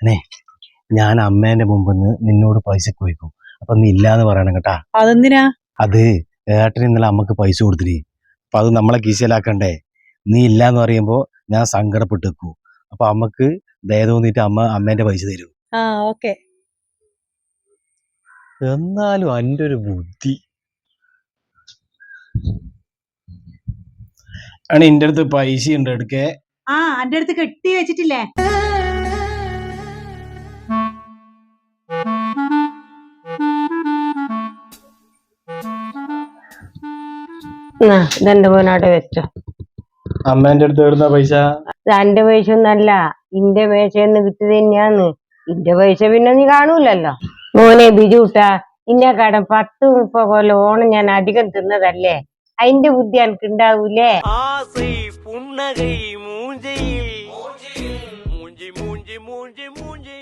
അനെ ഞാൻ അമ്മേന്റെ മുമ്പ് നിന്നോട് പൈസ ചോദിക്കും അപ്പൊ നീ ഇല്ലാന്ന് പറയണം കേട്ടാ. അതെന്തിനാ? അത് ഏട്ടൻ ഇന്നലെ അമ്മയ്ക്ക് പൈസ കൊടുത്തിരി അപ്പൊ അത് നമ്മളെ കീശലാക്കണ്ടേ നീ ഇല്ലാന്ന് പറയുമ്പോ ഞാൻ സങ്കടപ്പെട്ട് നിൽക്കൂ അപ്പൊ അമ്മയ്ക്ക് ദയ തോന്നിട്ട് അമ്മ അമ്മേന്റെ പൈസ തരൂ. ആ ഓക്കെ. എന്നാലും എന്റെ ഒരു ബുദ്ധി. ആണ് എന്റെ അടുത്ത് പൈസ ഉണ്ട് എടുക്കേ. ആ എന്റെ അടുത്ത് കെട്ടി വെച്ചിട്ടില്ലേ? ഇതെന്റെ അമ്മേന്റെ അടുത്ത് പൈസ? തന്റെ പൈസ ഒന്നല്ല ഇന്റെ മേശന്ന് കിട്ടിയത് തന്നെയാന്ന് ഇന്റെ പൈസ പിന്നെ നീ കാണൂലല്ലോ. മോനെ ബിജുട്ടാ ഇന്നെ കടം പത്ത് മുപ്പത് പോലെ ഓണം ഞാൻ അധികം തിന്നതല്ലേ? അതിന്റെ ബുദ്ധി എനിക്ക് ഉണ്ടാവൂലേ മൂഞ്ചയിൽ. മൂഞ്ചി മൂഞ്ചി മൂഞ്ചി